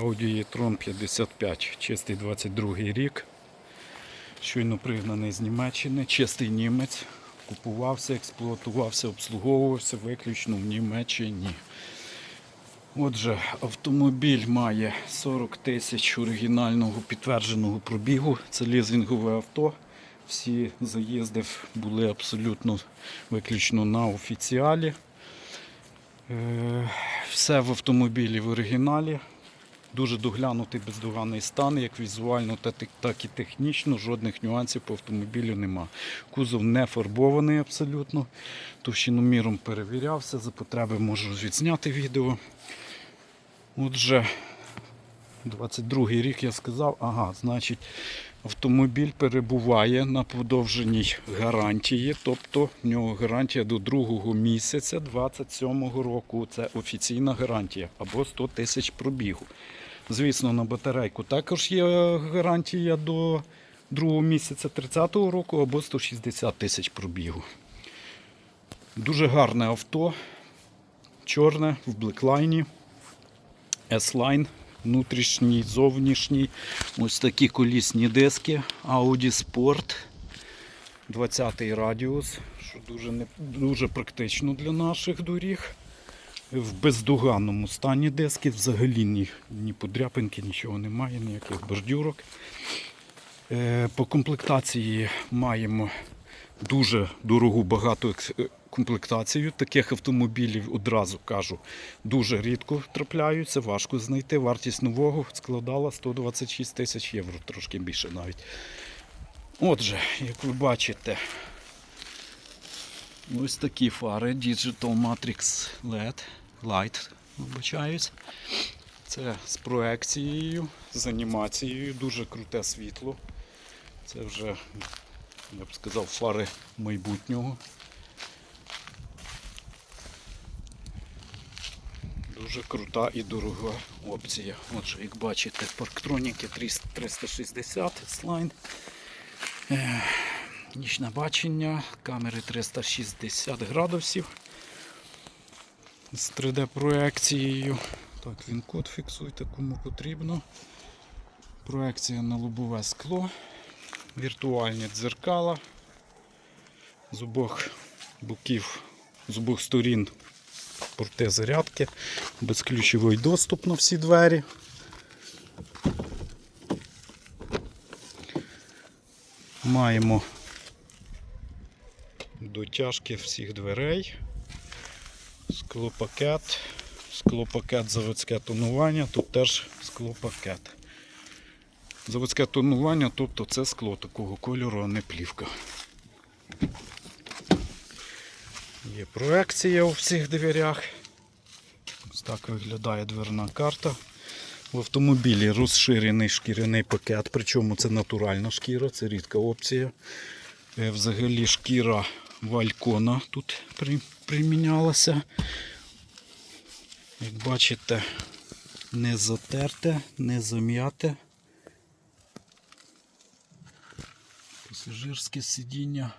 Audi e-tron 55, чистий 22 рік. Щойно пригнаний з Німеччини, чистий німець. Купувався, експлуатувався, обслуговувався виключно в Німеччині. Отже, автомобіль має 40 тисяч оригінального підтвердженого пробігу. Це лізингове авто. Всі заїзди були абсолютно виключно на офіціалі. Е, Все в автомобілі в оригіналі. Дуже доглянутий бездоганний стан, як візуально, так і технічно. Жодних нюансів по автомобілю нема. Кузов не фарбований абсолютно. Товщиноміром перевірявся. За потреби можу відзняти відео. Отже, 22 рік я сказав, ага, значить, автомобіль перебуває на подовженій гарантії, тобто в нього гарантія до другого місяця 27-го року. Це офіційна гарантія або 100 тисяч пробігу. Звісно, на батарейку також є гарантія до другого місяця 30-го року або 160 тисяч пробігу. Дуже гарне авто, чорне в блеклайні. S-Line, внутрішній, зовнішній. Ось такі колісні диски Audi Sport. 20-й радіус, що дуже, не, дуже практично для наших доріг. В бездоганному стані диски, взагалі ні, ні подряпинки, нічого немає, ніяких бордюрок. Е, По комплектації маємо дуже дорогу багату е, комплектацію. Таких автомобілів одразу кажу, дуже рідко трапляються, важко знайти. Вартість нового складала 126 тисяч євро, трошки більше навіть. Отже, як ви бачите, ось такі фари Digital Matrix LED Light, вибачаюсь. Це з проекцією, з анімацією, дуже круте світло. Це вже, я б сказав, фари майбутнього. Дуже крута і дорога опція. Отже, як бачите, парктроніки 360 слайн. Нічне бачення, камери 360 градусів з 3D-проекцією. Так, він код фіксуйте, кому потрібно. Проекція на лобове скло, віртуальні дзеркала. З обох боків, з обох сторін порти зарядки, безключовий доступ на всі двері. Маємо дотяжки всіх дверей, склопакет, склопакет заводське тонування, тут теж склопакет. Заводське тонування, тобто це скло такого кольору, а не плівка. Є проекція у всіх дверях. Ось так виглядає дверна карта. В автомобілі розширений шкіряний пакет, причому це натуральна шкіра, це рідка опція. Е, Взагалі шкіра валькона тут при- примінялася. Як бачите, не затерте, не зам'яте. Пасажирське сидіння.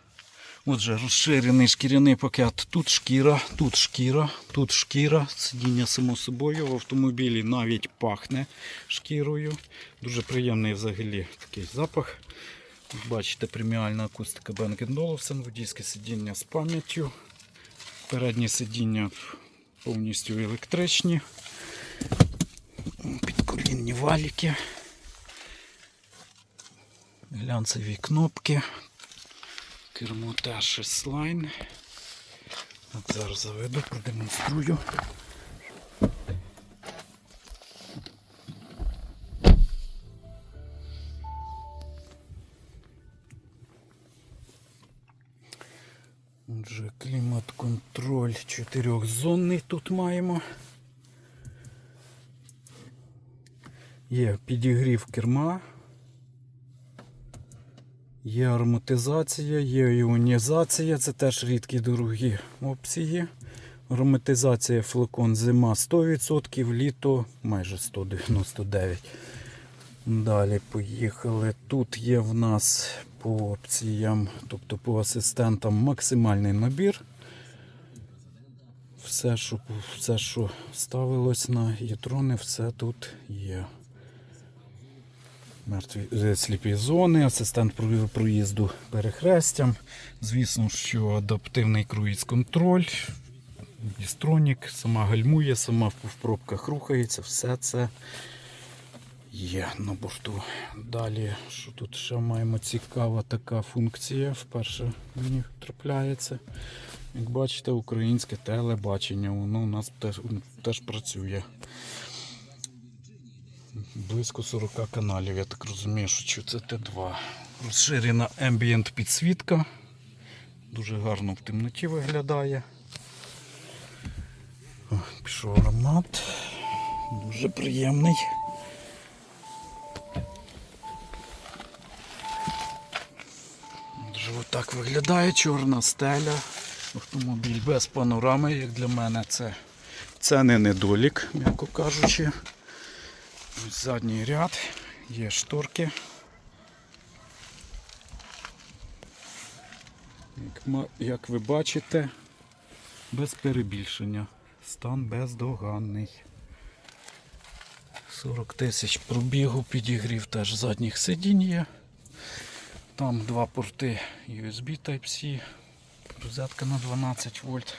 Отже, розширений шкіряний пакет. Тут шкіра, тут шкіра, тут шкіра. Сидіння само собою. В автомобілі навіть пахне шкірою. Дуже приємний взагалі такий запах. Бачите, преміальна акустика Bang Olufsen, водійське сидіння з пам'яттю. Передні сидіння повністю електричні. Підколінні валіки. Глянцеві кнопки. Кермо теж слайн. От зараз заведу, продемонструю. Чотирьохзонний тут маємо. Є підігрів керма. Є ароматизація, є іонізація, це теж рідкі дорогі опції. Ароматизація флакон зима 100%, літо майже 199. Далі поїхали. Тут є в нас по опціям, тобто по асистентам максимальний набір. Все, що, все, що ставилось на єтрони, все тут є. Мертві е, сліпі зони, асистент проїзду перехрестям. Звісно, що адаптивний круїз-контроль, дістронік, сама гальмує, сама в пробках рухається, все це є на борту. Далі, що тут ще маємо цікава така функція, вперше мені трапляється. Як бачите, українське телебачення, воно у нас теж, теж працює. Близько 40 каналів, я так розумію, що це Т2. Розширена ambient підсвітка. Дуже гарно в темноті виглядає. Пішов аромат. Дуже приємний. Дуже отак виглядає чорна стеля. Автомобіль без панорами, як для мене, це, це не недолік, м'яко кажучи. Ось Задній ряд, є шторки. Як, як ви бачите, без перебільшення. Стан бездоганний. 40 тисяч пробігу, підігрів теж задніх сидінь є. Там два порти USB Type-C, розетка на 12 вольт.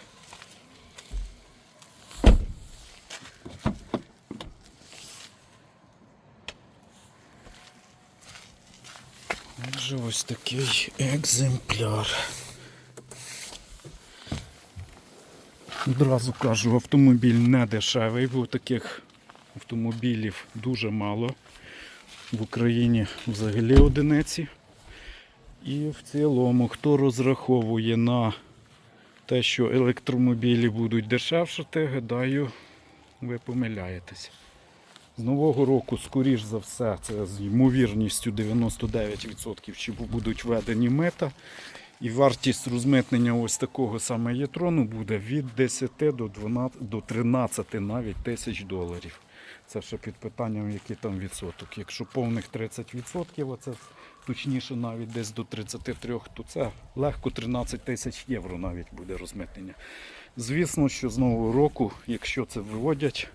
Отже, ось такий екземпляр. Одразу кажу, автомобіль не дешевий, бо таких автомобілів дуже мало. В Україні взагалі одиниці. І в цілому, хто розраховує на те, що електромобілі будуть дешевшати, гадаю, ви помиляєтесь. З нового року, скоріш за все, це з ймовірністю 99%, чи будуть введені мета. І вартість розмитнення ось такого саме єтрону буде від 10 до 12, до 13 навіть тисяч доларів. Це ще під питанням, який там відсоток. Якщо повних 30%, а це точніше навіть десь до 33, то це легко 13 тисяч євро навіть буде розмитнення. Звісно, що з нового року, якщо це виводять,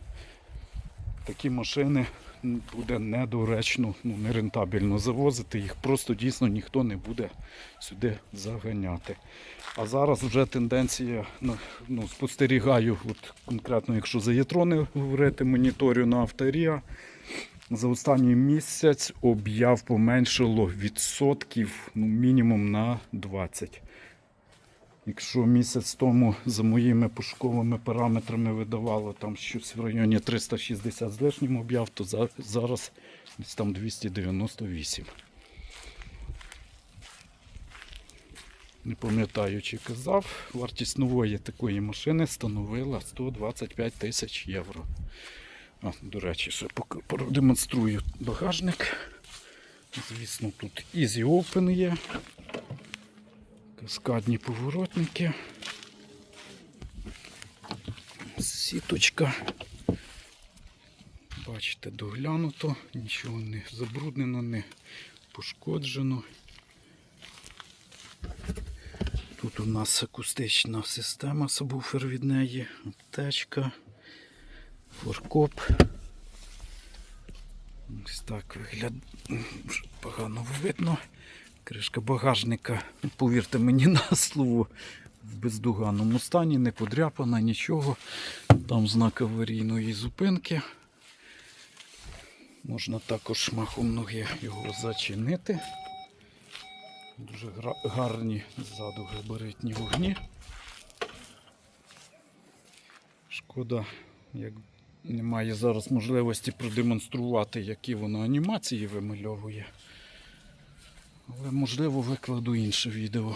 такі машини буде недоречно, ну, нерентабельно завозити, їх просто дійсно ніхто не буде сюди заганяти. А зараз вже тенденція, ну, ну, спостерігаю, от конкретно якщо за єтрони говорити, моніторю на авторія, за останній місяць об'яв поменшило відсотків ну, мінімум на 20. Якщо місяць тому за моїми пошуковими параметрами видавало там щось в районі 360 з лишнім об'яв, то зараз там 298. Не пам'ятаю, чи казав, вартість нової такої машини становила 125 тисяч євро. А, до речі, ще продемонструю багажник. Звісно, тут Easy Open є. Каскадні поворотники. Сіточка. Бачите, доглянуто, нічого не забруднено, не пошкоджено. Тут у нас акустична система, сабвуфер від неї, аптечка, форкоп. Ось так виглядає. Погано видно. Кришка багажника, повірте мені на слово, в бездоганному стані, не подряпана, нічого. Там знак аварійної зупинки. Можна також махом ноги його зачинити. Дуже гарні ззаду габаритні вогні. Шкода, як немає зараз можливості продемонструвати, які воно анімації вимальовує. Але можливо викладу інше відео.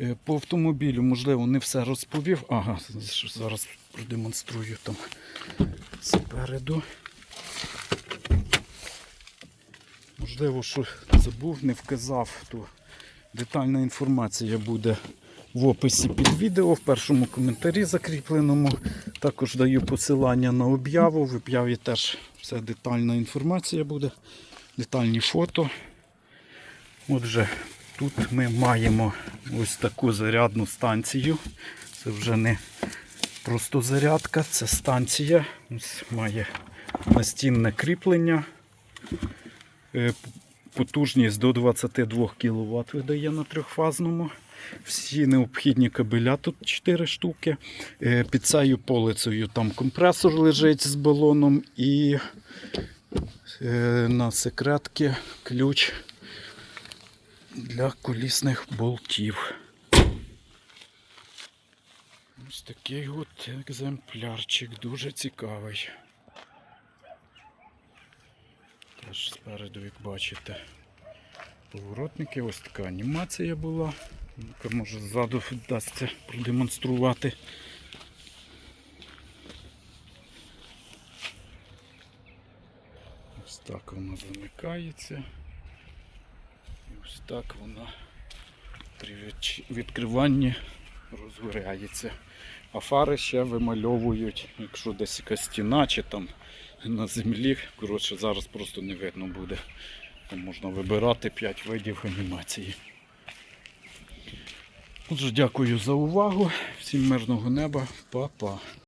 Е, По автомобілю, можливо, не все розповів. Ага, зараз продемонструю там спереду. Можливо, що забув, не вказав, то детальна інформація буде в описі під відео, в першому коментарі закріпленому. Також даю посилання на об'яву. В об'яві теж вся детальна інформація буде, детальні фото. Отже, тут ми маємо ось таку зарядну станцію. Це вже не Просто зарядка, це станція. Ось має настінне кріплення. Е, Потужність до 22 кВт видає на трьохфазному. Всі необхідні кабеля тут 4 штуки. Е, Під цією полицею там компресор лежить з балоном і е, на секретки ключ для колісних болтів. Ось такий от екземплярчик, дуже цікавий. Теж спереду, як бачите, поворотники, ось така анімація була, яка може ззаду вдасться продемонструвати. Ось так вона замикається. І ось так вона при відкриванні розгоряється. А фари ще вимальовують, якщо десь якась стіна чи там на землі. Коротше, зараз просто не видно буде. Там можна вибирати 5 видів анімації. Отже, дякую за увагу. Всім мирного неба. Па-па.